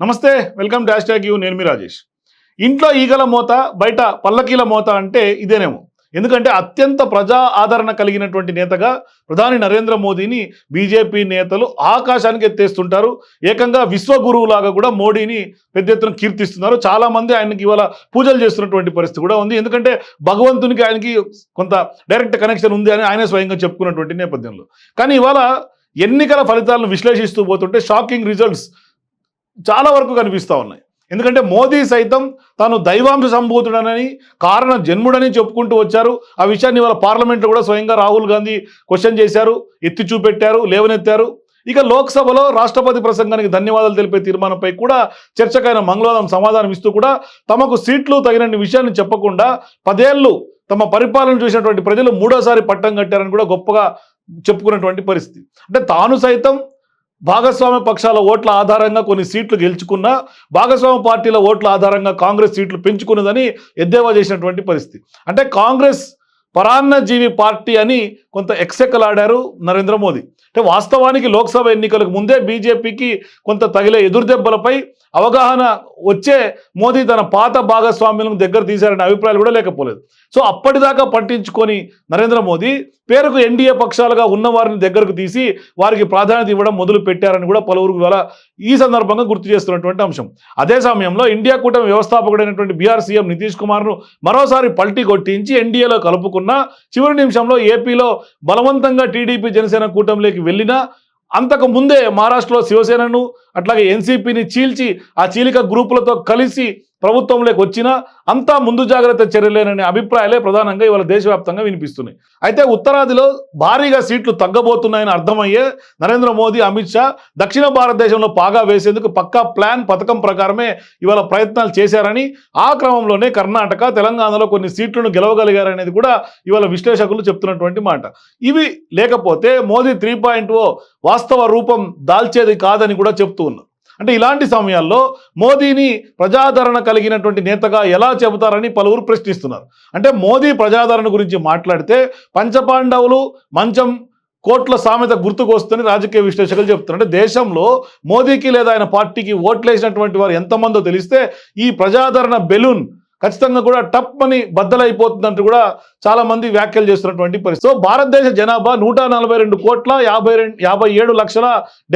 నమస్తే welcome dash tag you నేను మీ రాజేష్. ఇంట్లో ఈగల మోత బయట పల్లకీల మోత అంటే ఇదేనేమో. ఎందుకంటే అత్యంత ప్రజా ఆదరణ కలిగినటువంటి నేతగా ప్రధాని నరేంద్ర మోదీని బీజేపీ నేతలు ఆకాశానికి ఎత్తేస్తుంటారు. ఏకంగా విశ్వగురువులాగా కూడా మోడీని పెద్ద ఎత్తున కీర్తిస్తున్నారు. చాలా మంది ఆయనకి ఇవాళ పూజలు చేస్తున్నటువంటి పరిస్థితి కూడా ఉంది. ఎందుకంటే భగవంతునికి ఆయనకి కొంత డైరెక్ట్ కనెక్షన్ ఉంది అని ఆయనే స్వయంగా చెప్పుకున్నటువంటి నేపథ్యంలో. కానీ ఇవాళ ఎన్నికల ఫలితాలను విశ్లేషిస్తూ పోతుంటే షాకింగ్ రిజల్ట్స్ చాలా వరకు కనిపిస్తూ ఉన్నాయి. ఎందుకంటే మోదీ సైతం తాను దైవాంశ సంభూతుడనని కారణ జన్ముడని చెప్పుకుంటూ వచ్చారు. ఆ విషయాన్ని వాళ్ళ పార్లమెంట్లో కూడా స్వయంగా రాహుల్ గాంధీ క్వశ్చన్ చేశారు ఎత్తి చూపెట్టారు లేవనెత్తారు. ఇక లోక్సభలో రాష్ట్రపతి ప్రసంగానికి ధన్యవాదాలు తెలిపే తీర్మానంపై కూడా చర్చకైన మంగళవారం సమాధానం ఇస్తూ కూడా తమకు సీట్లు తగినన్ని విషయాన్ని చెప్పకుండా పదేళ్ళు తమ పరిపాలన చూసినటువంటి ప్రజలు మూడోసారి పట్టం కట్టారని కూడా గొప్పగా చెప్పుకున్నటువంటి పరిస్థితి. అంటే తాను సైతం భాగస్వామ్య పక్షాల ఓట్ల ఆధారంగా కొన్ని సీట్లు గెలుచుకున్నా భాగస్వామ్య పార్టీల ఓట్ల ఆధారంగా కాంగ్రెస్ సీట్లు పెంచుకున్నదని ఎద్దేవా చేసినటువంటి పరిస్థితి. అంటే కాంగ్రెస్ పరాన్నజీవి పార్టీ అని కొంత ఎక్సెక్కలాడారు నరేంద్ర మోదీ. అంటే వాస్తవానికి లోక్సభ ఎన్నికలకు ముందే బీజేపీకి కొంత తగిలే ఎదురుదెబ్బలపై అవగాహన వచ్చే మోదీ తన పాత భాగస్వామ్యులను దగ్గర తీశారనే అభిప్రాయాలు కూడా లేకపోలేదు. సో అప్పటిదాకా పట్టించుకొని నరేంద్ర మోదీ పేరుకు ఎన్డీఏ పక్షాలుగా ఉన్న వారిని దగ్గరకు తీసి వారికి ప్రాధాన్యత ఇవ్వడం మొదలు పెట్టారని కూడా పలువురు ఇవాళ ఈ సందర్భంగా గుర్తు చేస్తున్నటువంటి అంశం. అదే సమయంలో ఇండియా కూటమి వ్యవస్థాపకుడైనటువంటి బీఆర్ సీఎం నితీష్ కుమార్ను మరోసారి పల్టీ కొట్టించి ఎన్డీఏలో అనుకున్నా చివరి నిమిషంలో ఏపీలో బలవంతంగా టీడీపీ జనసేన కూటమిలోకి వెళ్ళినా అంతకు ముందే మహారాష్ట్రలో శివసేనను అట్లాగే ఎన్సీపీని చీల్చి ఆ చీలిక గ్రూపులతో కలిసి ప్రభుత్వంలోకి వచ్చినా అంతా ముందు జాగ్రత్త చర్యలేననే అభిప్రాయాలే ప్రధానంగా ఇవాళ దేశవ్యాప్తంగా వినిపిస్తున్నాయి. అయితే ఉత్తరాదిలో భారీగా సీట్లు తగ్గబోతున్నాయని అర్థమయ్యే నరేంద్ర మోదీ అమిత్ షా దక్షిణ భారతదేశంలో పాగా వేసేందుకు పక్కా ప్లాన్ పథకం ప్రకారమే ఇవాళ ప్రయత్నాలు చేశారని ఆ క్రమంలోనే కర్ణాటక తెలంగాణలో కొన్ని సీట్లను గెలవగలిగారనేది కూడా ఇవాళ విశ్లేషకులు చెప్తున్నటువంటి మాట. ఇవి లేకపోతే మోదీ త్రీ పాయింట్ ఓ వాస్తవ రూపం దాల్చేది కాదని కూడా చెప్తూ ఉన్నారు. అంటే ఇలాంటి సమయాల్లో మోదీని ప్రజాదరణ కలిగినటువంటి నేతగా ఎలా చెబుతారని పలువురు ప్రశ్నిస్తున్నారు. అంటే మోదీ ప్రజాదరణ గురించి మాట్లాడితే పంచపాండవులు మంచం కోట్ల సామెత గుర్తుకొస్తుందని రాజకీయ విశ్లేషకులు చెప్తున్నారు. అంటే దేశంలో మోదీకి లేదా ఆయన పార్టీకి ఓట్లేసినటువంటి వారు ఎంతమందో తెలిస్తే ఈ ప్రజాదరణ బెలూన్ ఖచ్చితంగా కూడా టప్ అని బద్దలైపోతుందంటూ కూడా చాలా మంది వ్యాఖ్యలు చేస్తున్నటువంటి పరిస్థితి. సో భారతదేశ జనాభా నూట నలభై రెండు కోట్ల యాభై రెండు యాభై ఏడు లక్షల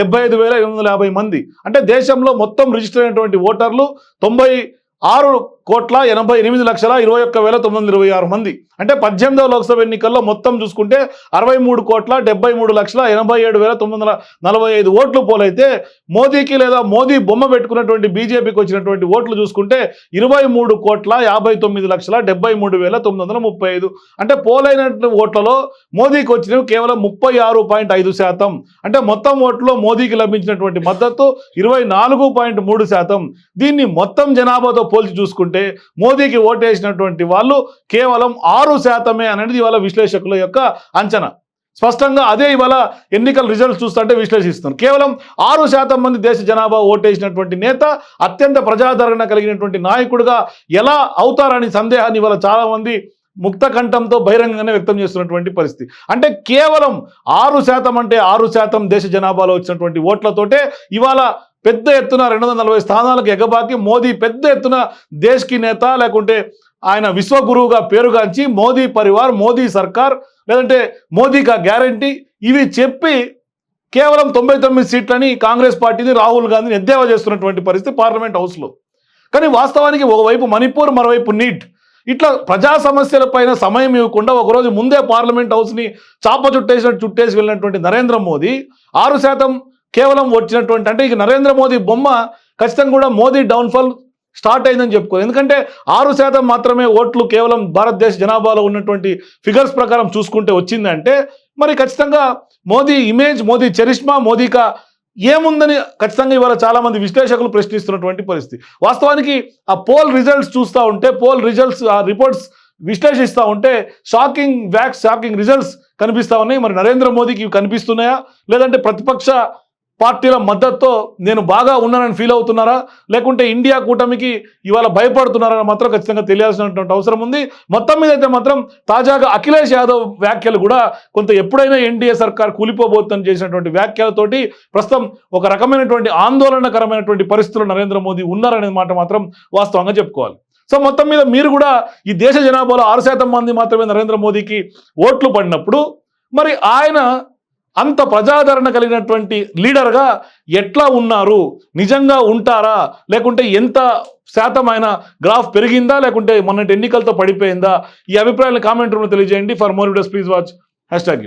డెబ్బై ఐదు వేల ఎనిమిది వందల యాభై మంది. అంటే దేశంలో మొత్తం రిజిస్టర్ అయినటువంటి ఓటర్లు తొంభై ఆరు కోట్ల ఎనభై ఎనిమిది లక్షల ఇరవై ఒక్క వేల తొమ్మిది వందల ఇరవై ఆరు మంది. అంటే పద్దెనిమిదవ లోక్సభ ఎన్నికల్లో మొత్తం చూసుకుంటే అరవై మూడు కోట్ల డెబ్బై మూడు లక్షల ఎనభై ఏడు వేల తొమ్మిది వందల నలభై ఐదు ఓట్లు పోలైతే మోదీకి లేదా మోదీ బొమ్మ పెట్టుకున్నటువంటి బీజేపీకి వచ్చినటువంటి ఓట్లు చూసుకుంటే ఇరవై మూడు కోట్ల యాభై తొమ్మిది లక్షల డెబ్బై మూడు వేల తొమ్మిది వందల ముప్పై ఐదు. అంటే పోలైన ఓట్లలో మోదీకి వచ్చినవి కేవలం ముప్పై ఆరు పాయింట్ ఐదు శాతం. అంటే మొత్తం ఓట్లో మోదీకి లభించినటువంటి మద్దతు ఇరవై నాలుగు పాయింట్ మూడు శాతం. దీన్ని మొత్తం జనాభాతో పోల్చి చూసుకుంటే మోదీకి ఓటేసినటువంటి వాళ్ళు కేవలం ఆరు శాతమే అనేది ఇవాళ విశ్లేషకుల యొక్క అంచనా. స్పష్టంగా అదే ఇవాళ ఎన్నికల రిజల్ట్స్ చూస్తుంటే విశ్లేషిస్తున్నారు. కేవలం ఆరు శాతం మంది దేశ జనాభా ఓటేసినటువంటి నేత అత్యంత ప్రజాదరణ కలిగినటువంటి నాయకుడిగా ఎలా అవుతారని సందేహాన్ని ఇవాళ చాలా మంది ముక్త కంఠంతో బహిరంగంగానే వ్యక్తం చేస్తున్నటువంటి పరిస్థితి. అంటే కేవలం ఆరు శాతం అంటే ఆరు శాతం దేశ జనాభాలో వచ్చినటువంటి ఓట్లతోటే ఇవాళ పెద్ద ఎత్తున రెండు వందల నలభై స్థానాలకు ఎగబాకి మోదీ పెద్ద ఎత్తున దేశ్కి నేత లేకుంటే ఆయన విశ్వగురువుగా పేరుగాంచి మోదీ పరివార్ మోదీ సర్కార్ లేదంటే మోదీకా గ్యారంటీ ఇవి చెప్పి కేవలం తొంభై తొమ్మిది సీట్లని కాంగ్రెస్ పార్టీని రాహుల్ గాంధీని ఎద్దేవా చేస్తున్నటువంటి పరిస్థితి పార్లమెంట్ హౌస్లో. కానీ వాస్తవానికి ఒకవైపు మణిపూర్ మరోవైపు నీట్. ఇట్లా ప్రజా సమస్యల పైన సమయం ఇవ్వకుండా ఒకరోజు ముందే పార్లమెంట్ హౌస్ని చాప చుట్టేసినట్టు చుట్టేసి వెళ్ళినటువంటి నరేంద్ర మోదీ ఆరు శాతం కేవలం వచ్చినటువంటి అంటే ఇక నరేంద్ర మోదీ బొమ్మ ఖచ్చితంగా కూడా మోదీ డౌన్ఫాల్ స్టార్ట్ అయిందని చెప్పుకో ఎందుకంటే ఆరు శాతం మాత్రమే ఓట్లు కేవలం భారతదేశ జనాభాలో ఉన్నటువంటి ఫిగర్స్ ప్రకారం చూసుకుంటే వచ్చిందంటే మరి ఖచ్చితంగా మోదీ ఇమేజ్ మోదీ చరిష్మా మోదీకా ఏముందని ఖచ్చితంగా ఇవాళ చాలామంది విశ్లేషకులు ప్రశ్నిస్తున్నటువంటి పరిస్థితి. వాస్తవానికి ఆ పోల్ రిజల్ట్స్ చూస్తూ ఉంటే పోల్ రిజల్ట్స్ ఆ రిపోర్ట్స్ విశ్లేషిస్తూ ఉంటే షాకింగ్ వ్యాక్స్ షాకింగ్ రిజల్ట్స్ కనిపిస్తూ ఉన్నాయి. మరి నరేంద్ర మోదీకి ఇవి కనిపిస్తున్నాయా? లేదంటే ప్రతిపక్ష పార్టీల మద్దతుతో నేను బాగా ఉన్నానని ఫీల్ అవుతున్నారా? లేకుంటే ఇండియా కూటమికి ఇవాళ భయపడుతున్నారని మాత్రం ఖచ్చితంగా తెలియాల్సినటువంటి అవసరం ఉంది. మొత్తం మీద అయితే మాత్రం తాజాగా అఖిలేష్ యాదవ్ వ్యాఖ్యలు కూడా కొంత ఎప్పుడైనా ఎన్డీఏ సర్కార్ కూలిపోబోతుందని చేసినటువంటి వ్యాఖ్యలతోటి ప్రస్తుతం ఒక రకమైనటువంటి ఆందోళనకరమైనటువంటి పరిస్థితుల్లో నరేంద్ర మోదీ ఉన్నారనే మాట మాత్రం వాస్తవంగా చెప్పుకోవాలి. సో మొత్తం మీద మీరు కూడా ఈ దేశ జనాభాలో ఆరు శాతం మంది మాత్రమే నరేంద్ర మోదీకి ఓట్లు పడినప్పుడు మరి ఆయన అంత ప్రజాదరణ కలిగినటువంటి లీడర్గా ఎట్లా ఉన్నారు? నిజంగా ఉంటారా? లేకుంటే ఎంత శాతం ఆయన గ్రాఫ్ పెరిగిందా? లేకుంటే మొన్నటి ఎన్నికలతో పడిపోయిందా? ఈ అభిప్రాయాలను కామెంట్ రూమ్లో తెలియజేయండి. For more videos please watch. Hashtag